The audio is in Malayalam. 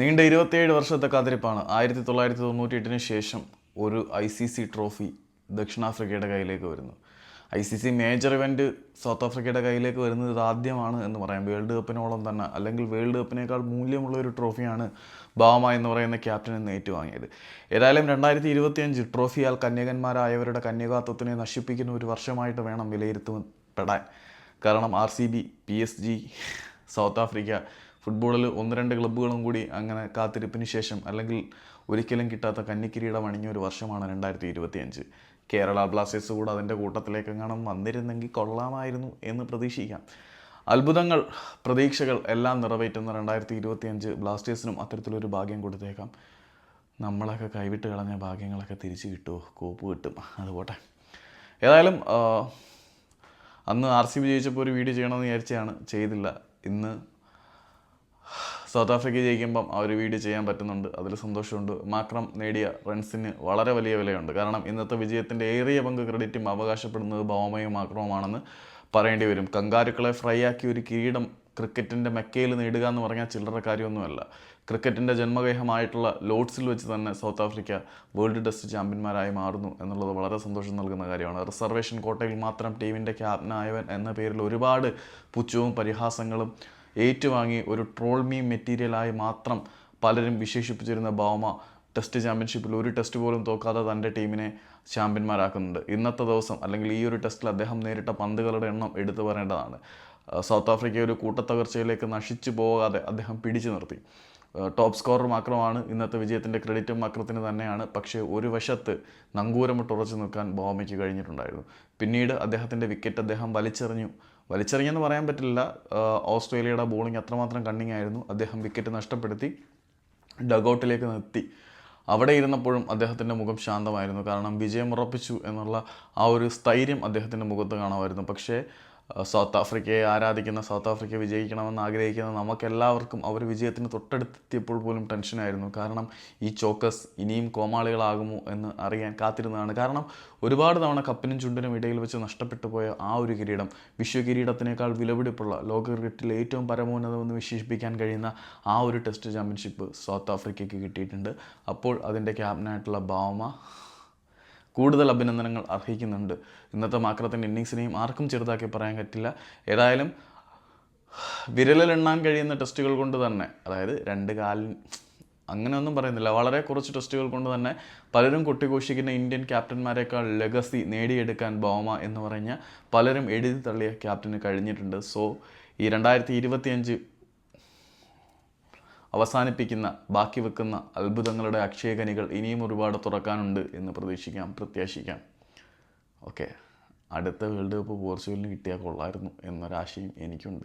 നീണ്ട ഇരുപത്തിയേഴ് വർഷത്തെ കാത്തിരിപ്പാണ്. ആയിരത്തി തൊള്ളായിരത്തി തൊണ്ണൂറ്റി എട്ടിന് ശേഷം ഒരു ഐ സി സി ട്രോഫി ദക്ഷിണാഫ്രിക്കയുടെ കയ്യിലേക്ക് വരുന്നു. I C C major event south ആഫ്രിക്കയുടെ കയ്യിലേക്ക് വരുന്നത് ഇത് ആദ്യമാണ് എന്ന് പറയാം. വേൾഡ് കപ്പിനോളം തന്നെ അല്ലെങ്കിൽ വേൾഡ് കപ്പിനേക്കാൾ മൂല്യമുള്ള ഒരു ട്രോഫിയാണ് ഭാവമ എന്ന് പറയുന്ന ക്യാപ്റ്റൻ എന്ന് ഏറ്റുവാങ്ങിയത്. ഏതായാലും രണ്ടായിരത്തി ഇരുപത്തിയഞ്ച് ട്രോഫിയാൽ കന്യകന്മാരായവരുടെ കന്യകാത്വത്തിനെ നശിപ്പിക്കുന്ന ഒരു വർഷമായിട്ട് വേണം വിലയിരുത്തപ്പെടാൻ കാരണം R C B P S G South Africa ഫുട്ബോളിൽ ഒന്ന് രണ്ട് ക്ലബ്ബുകളും കൂടി അങ്ങനെ കാത്തിരിപ്പിന് ശേഷം അല്ലെങ്കിൽ ഒരിക്കലും കിട്ടാത്ത കന്നിക്കിരീടം അണിഞ്ഞ ഒരു വർഷമാണ് രണ്ടായിരത്തി ഇരുപത്തിയഞ്ച്. കേരള ബ്ലാസ്റ്റേഴ്സ് കൂടെ അതിന്റെ കൂട്ടത്തിലേക്ക് എങ്ങാനും വന്നിരുന്നെങ്കിൽ കൊള്ളാമായിരുന്നു എന്ന് പ്രതീക്ഷിക്കാം. അത്ഭുതങ്ങൾ പ്രതീക്ഷകൾ എല്ലാം നിറവേറ്റുന്ന രണ്ടായിരത്തി ഇരുപത്തിയഞ്ച് ബ്ലാസ്റ്റേഴ്സിനും അത്തരത്തിലൊരു ഭാഗ്യം കൊടുത്തേക്കാം. നമ്മളൊക്കെ കൈവിട്ട് കളഞ്ഞ ഭാഗ്യങ്ങളൊക്കെ തിരിച്ചു കിട്ടുമോ കോപ്പ് കിട്ടും. അതുപോട്ടെ ഏതായാലും അന്ന് ആർ സി ബി ജയിച്ചപ്പോൾ ഒരു വീഡിയോ ചെയ്യണമെന്ന് വിചാരിച്ചാണ് ചെയ്തില്ല. ഇന്ന് സൗത്ത് ആഫ്രിക്ക ജയിക്കുമ്പം ആ ഒരു വീഡിയോ ചെയ്യാൻ പറ്റുന്നുണ്ട്. അതിൽ സന്തോഷമുണ്ട്. മാക്രം നേടിയ റൺസിന് വളരെ വലിയ വിലയുണ്ട്. കാരണം ഇന്നത്തെ വിജയത്തിന്റെ ഏറിയ പങ്ക് ക്രെഡിറ്റും അവകാശപ്പെടുന്നത് ബോമയും മാക്രവുമാണെന്ന് പറയേണ്ടി വരും. കങ്കാരുക്കളെ ഫ്രൈ ആക്കി ഒരു കിരീടം ക്രിക്കറ്റിന്റെ മെക്കയിൽ നേടുക എന്ന് പറഞ്ഞാൽ ചില്ലറ കാര്യമൊന്നുമല്ല. ക്രിക്കറ്റിന്റെ ജന്മഗേഹമായിട്ടുള്ള ലോഡ്സിൽ വെച്ച് തന്നെ സൗത്ത് ആഫ്രിക്ക വേൾഡ് ടെസ്റ്റ് ചാമ്പ്യന്മാരായി മാറുന്നു എന്നുള്ളത് വളരെ സന്തോഷം നൽകുന്ന കാര്യമാണ്. റിസർവേഷൻ കോട്ടയിൽ മാത്രം ടീമിന്റെ ക്യാപ്റ്റനായവൻ എന്ന പേരിൽ ഒരുപാട് പുച്ഛവും പരിഹാസങ്ങളും ഏറ്റുവാങ്ങി ഒരു ട്രോൾ മീ മെറ്റീരിയലായി മാത്രം പലരും വിശേഷിപ്പിച്ചിരുന്ന ബൗമ ടെസ്റ്റ് ചാമ്പ്യൻഷിപ്പിൽ ഒരു ടെസ്റ്റ് പോലും തോക്കാതെ തന്റെ ടീമിനെ ചാമ്പ്യന്മാരാക്കുന്നുണ്ട്. ഇന്നത്തെ ദിവസം അല്ലെങ്കിൽ ഈ ഒരു ടെസ്റ്റിൽ അദ്ദേഹം നേരിട്ട പന്തുകളുടെ എണ്ണം എടുത്തു പറയേണ്ടതാണ്. സൗത്ത് ആഫ്രിക്ക ഒരു കൂട്ടത്തകർച്ചയിലേക്ക് നശിച്ചു പോകാതെ അദ്ദേഹം പിടിച്ചു നിർത്തി. ടോപ്പ് സ്കോറർ മാത്രമാണ് ഇന്നത്തെ വിജയത്തിന്റെ ക്രെഡിറ്റും മക്രത്തിന് തന്നെയാണ്. പക്ഷേ ഒരു വശത്ത് നങ്കൂരമിട്ട് ഉറച്ചു നിൽക്കാൻ ബോമയ്ക്ക് കഴിഞ്ഞിട്ടുണ്ടായിരുന്നു. പിന്നീട് അദ്ദേഹത്തിന്റെ വിക്കറ്റ് അദ്ദേഹം വലിച്ചെറിഞ്ഞു. വലിച്ചെറിഞ്ഞെന്ന് പറയാൻ പറ്റില്ല. ഓസ്ട്രേലിയയുടെ ബോളിംഗ് അത്രമാത്രം കണ്ണിങ് ആയിരുന്നു. അദ്ദേഹം വിക്കറ്റ് നഷ്ടപ്പെടുത്തി ഡഗൗട്ടിലേക്ക് നിർത്തി. അവിടെ ഇരുന്നപ്പോഴും അദ്ദേഹത്തിന്റെ മുഖം ശാന്തമായിരുന്നു. കാരണം വിജയം ഉറപ്പിച്ചു എന്നുള്ള ആ ഒരു സ്ഥൈര്യം അദ്ദേഹത്തിന്റെ മുഖത്ത് കാണാമായിരുന്നു. പക്ഷേ സൗത്ത് ആഫ്രിക്കയെ ആരാധിക്കുന്ന സൗത്ത് ആഫ്രിക്ക വിജയിക്കണമെന്ന് ആഗ്രഹിക്കുന്ന നമുക്കെല്ലാവർക്കും അവർ വിജയത്തിന് തൊട്ടടുത്തെത്തിയപ്പോൾ പോലും ടെൻഷനായിരുന്നു. കാരണം ഈ ചോക്കസ് ഇനിയും കോമാളികളാകുമോ എന്ന് അറിയാൻ കാത്തിരുന്നതാണ്. കാരണം ഒരുപാട് തവണ കപ്പിനും ചുണ്ടിനും ഇടയിൽ വെച്ച് നഷ്ടപ്പെട്ടു പോയ ആ ഒരു കിരീടം വിശ്വ കിരീടത്തിനേക്കാൾ വിലപിടിപ്പുള്ള ലോക ക്രിക്കറ്റിലെ ഏറ്റവും പരമോന്നതമെന്ന് വിശേഷിപ്പിക്കാൻ കഴിയുന്ന ആ ഒരു ടെസ്റ്റ് ചാമ്പ്യൻഷിപ്പ് സൗത്ത് ആഫ്രിക്കയ്ക്ക് കിട്ടിയിട്ടുണ്ട്. അപ്പോൾ അതിന്റെ ക്യാപ്റ്റനായിട്ടുള്ള ബാവമ കൂടുതൽ അഭിനന്ദനങ്ങൾ അർഹിക്കുന്നുണ്ട്. ഇന്നത്തെ മാക്രത്തിന്റെ ഇന്നിങ്സിനെയും ആർക്കും ചെറുതാക്കി പറയാൻ പറ്റില്ല. ഏതായാലും വിരലിലെണ്ണാൻ കഴിയുന്ന ടെസ്റ്റുകൾ കൊണ്ട് തന്നെ അതായത് രണ്ട് കാലിൻ അങ്ങനെയൊന്നും പറയുന്നില്ല. വളരെ കുറച്ച് ടെസ്റ്റുകൾ കൊണ്ട് തന്നെ പലരും കൊട്ടിഘോഷിക്കുന്ന ഇന്ത്യൻ ക്യാപ്റ്റന്മാരെക്കാൾ ലെഗസി നേടിയെടുക്കാൻ ബോമ എന്ന് പറഞ്ഞ പലരും എഴുതി തള്ളിയ ക്യാപ്റ്റന് കഴിഞ്ഞിട്ടുണ്ട്. സോ ഈ രണ്ടായിരത്തി ഇരുപത്തിയഞ്ച് അവസാനിപ്പിക്കുന്ന ബാക്കി വെക്കുന്ന അത്ഭുതങ്ങളുടെ അക്ഷയകനികൾ ഇനിയും ഒരുപാട് തുറക്കാനുണ്ട് എന്ന് പ്രതീക്ഷിക്കാം പ്രത്യാശിക്കാം. ഓക്കെ. അടുത്ത വേൾഡ് കപ്പ് പോർച്ചുഗലിന് കിട്ടിയാൽ കൊള്ളായിരുന്നു എന്നൊരാശയും എനിക്കുണ്ട്.